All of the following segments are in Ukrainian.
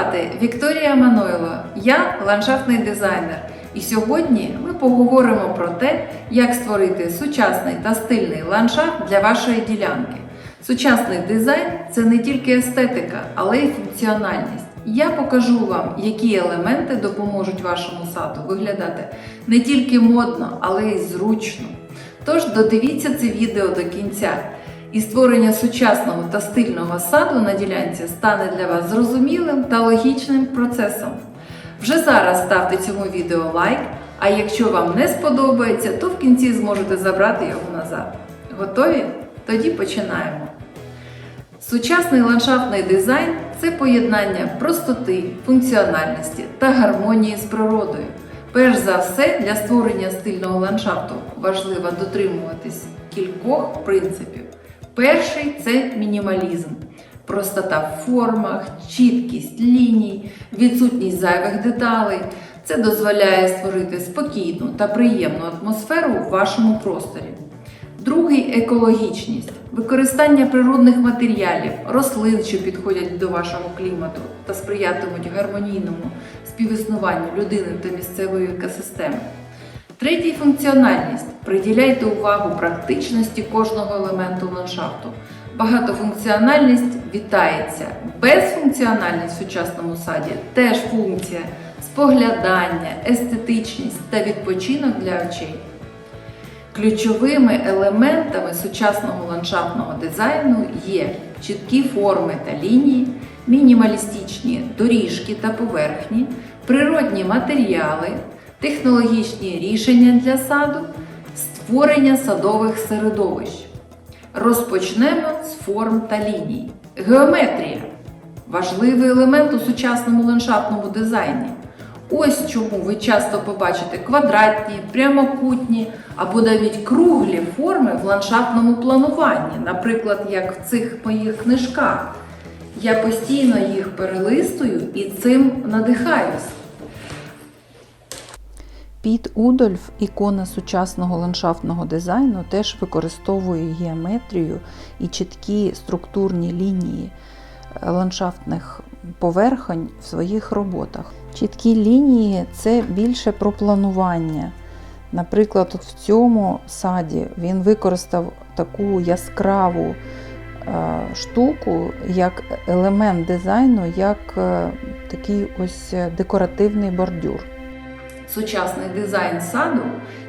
Звати Вікторія Манойло. Я ландшафтний дизайнер. І сьогодні ми поговоримо про те, як створити сучасний та стильний ландшафт для вашої ділянки. Сучасний дизайн це не тільки естетика, але й функціональність. Я покажу вам, які елементи допоможуть вашому саду виглядати не тільки модно, але й зручно. Тож додивіться це відео до кінця. І створення сучасного та стильного саду на ділянці стане для вас зрозумілим та логічним процесом. Вже зараз ставте цьому відео лайк, а якщо вам не сподобається, то в кінці зможете забрати його назад. Готові? Тоді починаємо. Сучасний ландшафтний дизайн це поєднання простоти, функціональності та гармонії з природою. Перш за все, для створення стильного ландшафту важливо дотримуватись кількох принципів. Перший це мінімалізм, простота в формах, чіткість ліній, відсутність зайвих деталей. Це дозволяє створити спокійну та приємну атмосферу в вашому просторі. Другий екологічність використання природних матеріалів, рослин, що підходять до вашого клімату та сприятимуть гармонійному співіснуванню людини та місцевої екосистеми. Третій функціональність. Приділяйте увагу практичності кожного елементу ландшафту. Багатофункціональність вітається. Безфункціональність в сучасному саді теж функція споглядання, естетичність та відпочинок для очей. Ключовими елементами сучасного ландшафтного дизайну є чіткі форми та лінії, мінімалістичні доріжки та поверхні, природні матеріали, технологічні рішення для саду, створення садових середовищ. Розпочнемо з форм та ліній. Геометрія важливий елемент у сучасному ландшафтному дизайні. Ось чому ви часто побачите квадратні, прямокутні або навіть круглі форми в ландшафтному плануванні, наприклад, як в цих моїх книжках. Я постійно їх перелистую і цим надихаюсь. Піт Удольф, ікона сучасного ландшафтного дизайну, теж використовує геометрію і чіткі структурні лінії е, ландшафтних поверхонь в своїх роботах. Чіткі лінії це більше про планування. Наприклад, от в цьому саді він використав таку яскраву е, штуку як елемент дизайну, як е, такий ось декоративний бордюр. Сучасний дизайн саду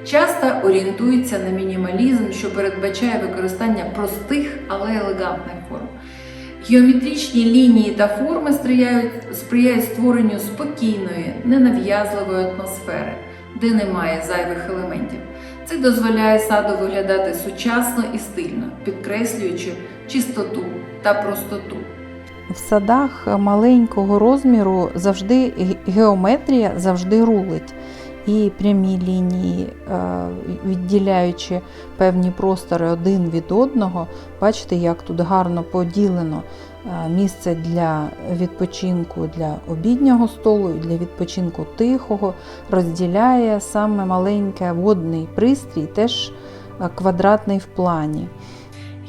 часто орієнтується на мінімалізм, що передбачає використання простих, але елегантних форм. Геометричні лінії та форми сприяють, створенню спокійної, ненав'язливої атмосфери, де немає зайвих елементів. Це дозволяє саду виглядати сучасно і стильно, підкреслюючи чистоту та простоту. В садах маленького розміру завжди геометрія завжди рулить. І прямі лінії, е, відділяючи певні простори один від одного, бачите, як тут гарно поділено е, місце для відпочинку для обіднього столу і для відпочинку тихого, розділяє саме маленький водний пристрій, теж е, квадратний в плані.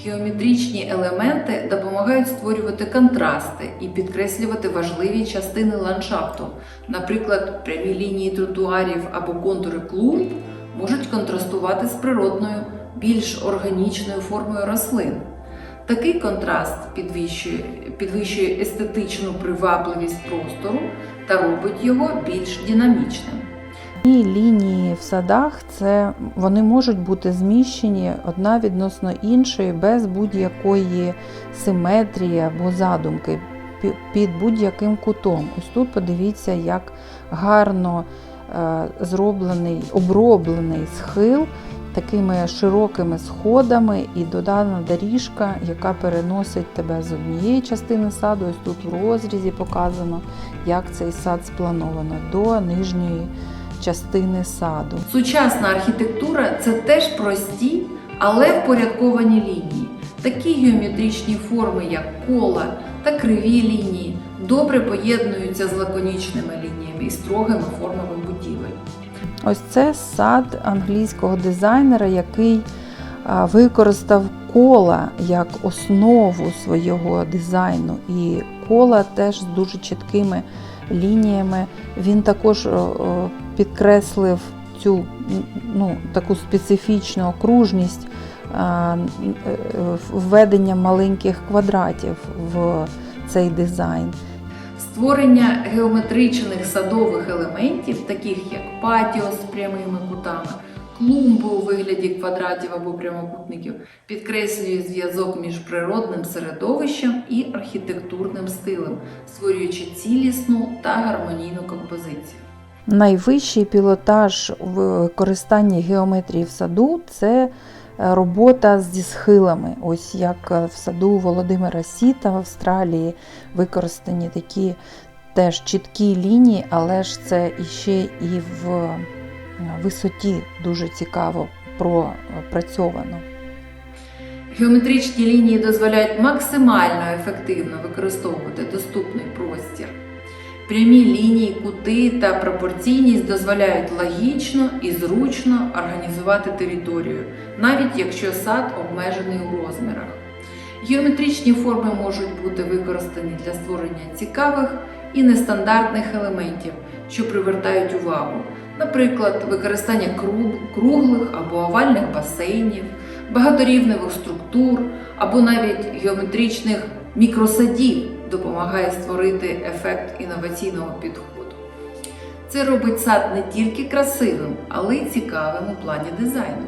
Геометричні елементи допомагають створювати контрасти і підкреслювати важливі частини ландшафту. Наприклад, прямі лінії тротуарів або контури клумб можуть контрастувати з природною, більш органічною формою рослин. Такий контраст підвищує, підвищує естетичну привабливість простору та робить його більш динамічним. І лінії в садах це вони можуть бути зміщені одна відносно іншої без будь-якої симетрії або задумки під будь-яким кутом. Ось тут подивіться, як гарно е, зроблений, оброблений схил такими широкими сходами і додана доріжка, яка переносить тебе з однієї частини саду. Ось тут в розрізі показано, як цей сад сплановано до нижньої частини саду. Сучасна архітектура це теж прості, але впорядковані лінії. Такі геометричні форми, як кола та криві лінії, добре поєднуються з лаконічними лініями і строгими формами будівель. Ось це сад англійського дизайнера, який використав кола як основу свого дизайну, і кола теж з дуже чіткими лініями. Він також о, о, підкреслив цю ну, таку специфічну окружність е, е, введення маленьких квадратів в цей дизайн. Створення геометричних садових елементів, таких як патіо з прямими кутами, клумби у вигляді квадратів або прямокутників, підкреслює зв'язок між природним середовищем і архітектурним стилем, створюючи цілісну та гармонійну композицію. Найвищий пілотаж в використанні геометрії в саду це е, робота зі схилами. Ось як е, в саду Володимира Сіта в Австралії використані такі теж чіткі лінії, але ж це іще і в висоті дуже цікаво пропрацьовано. Геометричні лінії дозволяють максимально ефективно використовувати доступний простір. Прямі лінії, кути та пропорційність дозволяють логічно і зручно організувати територію, навіть якщо сад обмежений у розмірах. Геометричні форми можуть бути використані для створення цікавих і нестандартних елементів, що привертають увагу, наприклад, використання круглих або овальних басейнів, багаторівневих структур або навіть геометричних мікросадів допомагає створити ефект інноваційного підходу. Це робить сад не тільки красивим, але й цікавим у плані дизайну.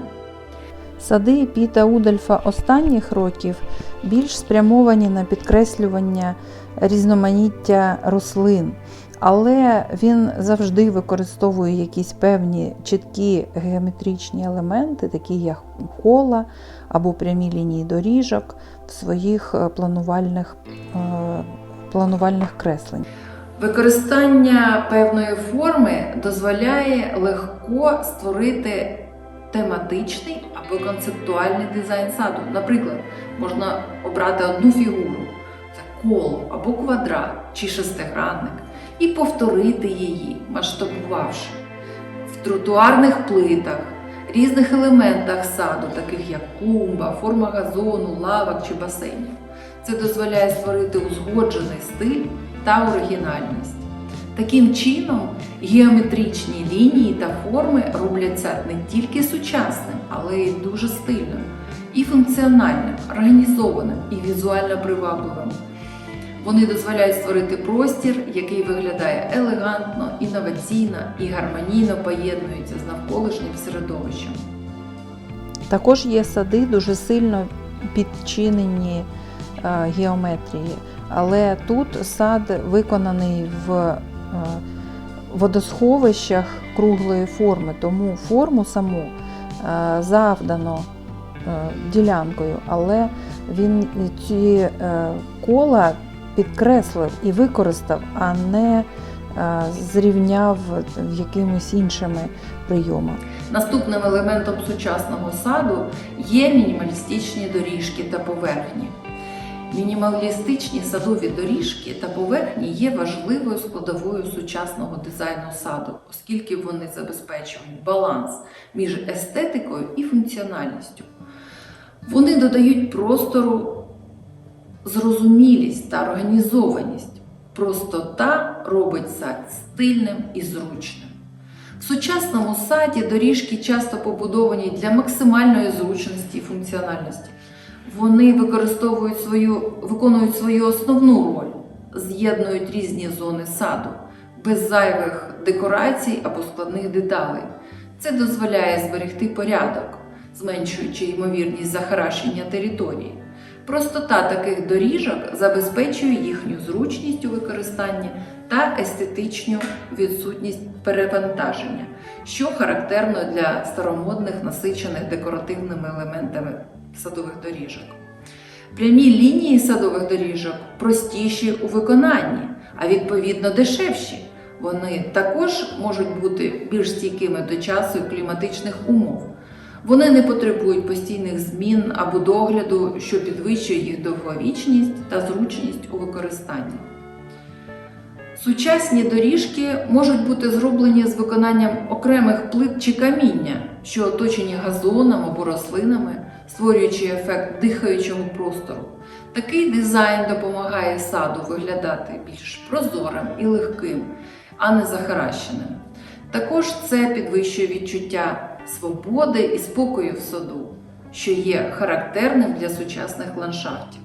Сади Піта Удальфа останніх років більш спрямовані на підкреслювання різноманіття рослин, але він завжди використовує якісь певні чіткі геометричні елементи, такі як кола або прямі лінії доріжок в своїх е, планувальних, е, планувальних кресленнях. Використання певної форми дозволяє легко створити тематичний або концептуальний дизайн саду. Наприклад, можна обрати одну фігуру коло або квадрат чи шестигранник, і повторити її, масштабувавши в тротуарних плитах, різних елементах саду, таких як клумба, форма газону, лавок чи басейнів. Це дозволяє створити узгоджений стиль та оригінальність. Таким чином, геометричні лінії та форми роблять сад не тільки сучасним, але й дуже стильним, і функціональним, організованим і візуально привабливим. Вони дозволяють створити простір, який виглядає елегантно, інноваційно і гармонійно поєднується з навколишнім середовищем. Також є сади дуже сильно підчинені е, геометрії, але тут сад виконаний в е, водосховищах круглої форми, тому форму саму е, завдано ділянкою, але він ці кола підкреслив і використав, а не е, зрівняв якимись іншими прийомами. Наступним елементом сучасного саду є мінімалістичні доріжки та поверхні. Мінімалістичні садові доріжки та поверхні є важливою складовою сучасного дизайну саду, оскільки вони забезпечують баланс між естетикою і функціональністю. Вони додають простору зрозумілість та організованість. Простота робить сад стильним і зручним. В сучасному саді доріжки часто побудовані для максимальної зручності і функціональності. Вони використовують свою, виконують свою основну роль, з'єднують різні зони саду без зайвих декорацій або складних деталей. Це дозволяє зберегти порядок, зменшуючи ймовірність захаращення території. Простота таких доріжок забезпечує їхню зручність у використанні та естетичну відсутність перевантаження, що характерно для старомодних насичених декоративними елементами садових доріжок. Прямі лінії садових доріжок простіші у виконанні, а відповідно дешевші. Вони також можуть бути більш стійкими до часу і кліматичних умов. Вони не потребують постійних змін або догляду, що підвищує їх довговічність та зручність у використанні. Сучасні доріжки можуть бути зроблені з виконанням окремих плит чи каміння, що оточені газоном або рослинами, створюючи ефект дихаючого простору. Такий дизайн допомагає саду виглядати більш прозорим і легким, а не захаращеним. Також це підвищує відчуття свободи і спокою в саду, що є характерним для сучасних ландшафтів.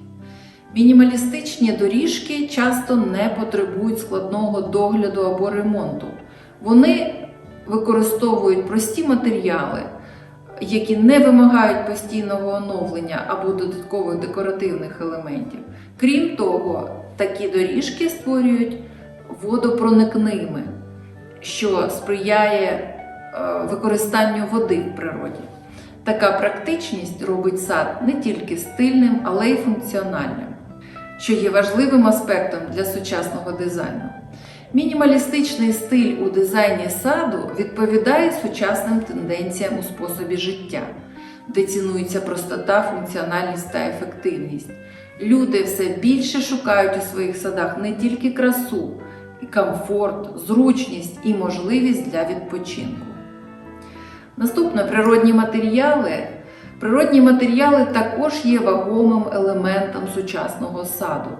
Мінімалістичні доріжки часто не потребують складного догляду або ремонту. Вони використовують прості матеріали, які не вимагають постійного оновлення або додаткових декоративних елементів. Крім того, такі доріжки створюють водопроникними, що сприяє використанню води в природі. Така практичність робить сад не тільки стильним, але й функціональним, що є важливим аспектом для сучасного дизайну. Мінімалістичний стиль у дизайні саду відповідає сучасним тенденціям у способі життя, де цінується простота, функціональність та ефективність. Люди все більше шукають у своїх садах не тільки красу, і комфорт, зручність і можливість для відпочинку. Наступне природні матеріали. Природні матеріали також є вагомим елементом сучасного саду.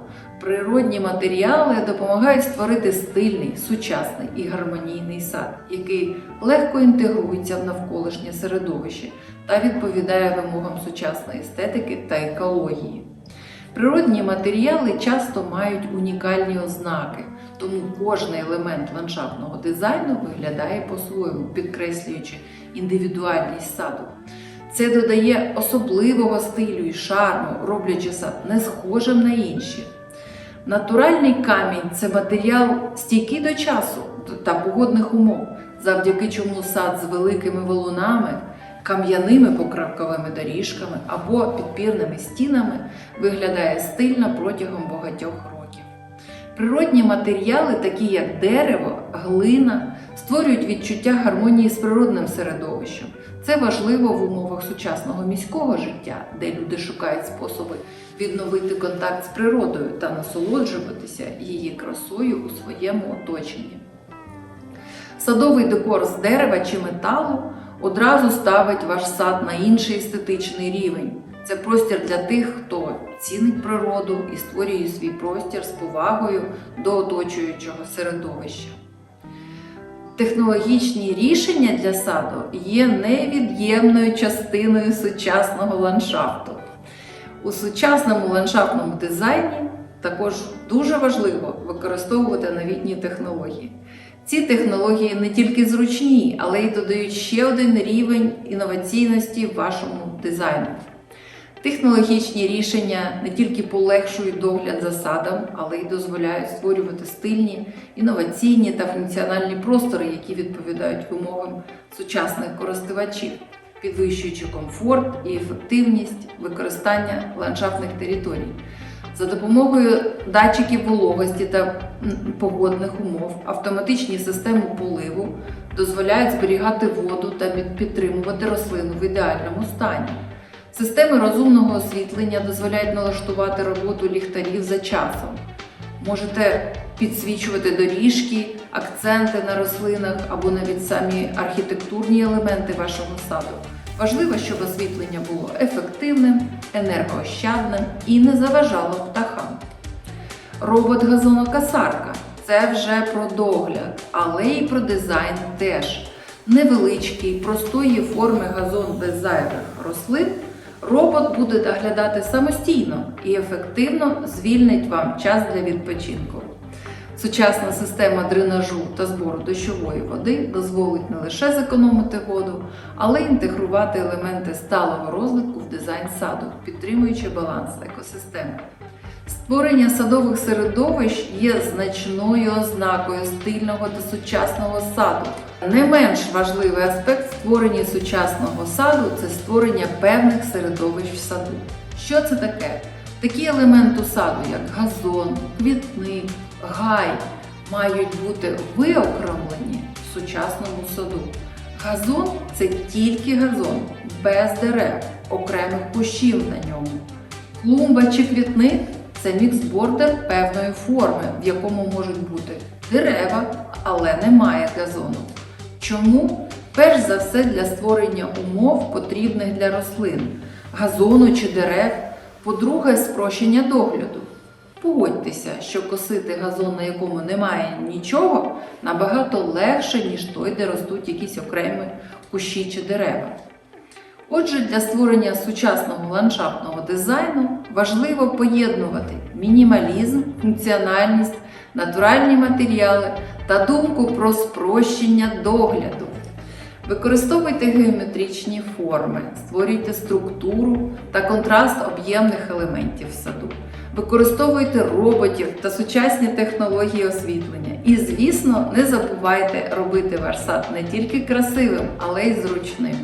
Природні матеріали допомагають створити стильний, сучасний і гармонійний сад, який легко інтегрується в навколишнє середовище та відповідає вимогам сучасної естетики та екології. Природні матеріали часто мають унікальні ознаки, тому кожний елемент ландшафтного дизайну виглядає по-своєму, підкреслюючи індивідуальність саду. Це додає особливого стилю і шарму, роблячи сад не схожим на інші. Натуральний камінь це матеріал стійкий до часу та погодних умов, завдяки чому сад з великими валунами, кам'яними покравковими доріжками або підпірними стінами виглядає стильно протягом багатьох років. Природні матеріали, такі як дерево, глина, створюють відчуття гармонії з природним середовищем. Це важливо в умовах сучасного міського життя, де люди шукають способи відновити контакт з природою та насолоджуватися її красою у своєму оточенні. Садовий декор з дерева чи металу одразу ставить ваш сад на інший естетичний рівень. Це простір для тих, хто цінить природу і створює свій простір з повагою до оточуючого середовища. Технологічні рішення для саду є невід'ємною частиною сучасного ландшафту. У сучасному ландшафтному дизайні також дуже важливо використовувати новітні технології. Ці технології не тільки зручні, але й додають ще один рівень інноваційності вашому дизайну. Технологічні рішення не тільки полегшують догляд за садом, але й дозволяють створювати стильні, інноваційні та функціональні простори, які відповідають вимогам сучасних користувачів, підвищуючи комфорт і ефективність використання ландшафтних територій. За допомогою датчиків вологості та погодних умов автоматичні системи поливу дозволяють зберігати воду та підтримувати рослину в ідеальному стані. Системи розумного освітлення дозволяють налаштувати роботу ліхтарів за часом. Можете підсвічувати доріжки, акценти на рослинах або навіть самі архітектурні елементи вашого саду. Важливо, щоб освітлення було ефективним, енергоощадним і не заважало птахам. Робот-газонокосарка це вже про догляд, але й про дизайн теж. Невеличкий, простої форми газон без зайвих рослин. Робот буде доглядати самостійно і ефективно звільнить вам час для відпочинку. Сучасна система дренажу та збору дощової води дозволить не лише зекономити воду, але й інтегрувати елементи сталого розвитку в дизайн саду, підтримуючи баланс екосистеми. Створення садових середовищ є значною ознакою стильного та сучасного саду. Не менш важливий аспект створення сучасного саду це створення певних середовищ в саду. Що це таке? Такі елементи саду, як газон, квітник, гай, мають бути виокремлені в сучасному саду. Газон це тільки газон, без дерев, окремих кущів на ньому. Клумба чи квітник це міксбордер певної форми, в якому можуть бути дерева, але немає газону. Чому? Перш за все для створення умов, потрібних для рослин. газону чи дерев. По-друге, спрощення догляду. Погодьтеся, що косити газон, на якому немає нічого, набагато легше, ніж той, де ростуть якісь окремі кущі чи дерева. Отже, для створення сучасного ландшафтного дизайну важливо поєднувати мінімалізм, функціональність, натуральні матеріали та думку про спрощення догляду. Використовуйте геометричні форми, створюйте структуру та контраст об'ємних елементів в саду. Використовуйте роботів та сучасні технології освітлення. І, звісно, не забувайте робити ваш сад не тільки красивим, але й зручним.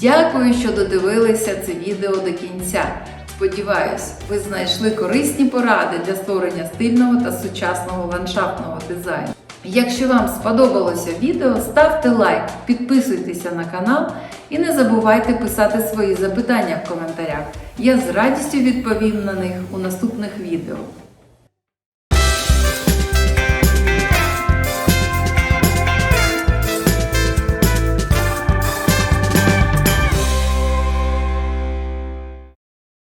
Дякую, що додивилися це відео до кінця. Сподіваюсь, ви знайшли корисні поради для створення стильного та сучасного ландшафтного дизайну. Якщо вам сподобалося відео, ставте лайк, підписуйтеся на канал і не забувайте писати свої запитання в коментарях. Я з радістю відповім на них у наступних відео.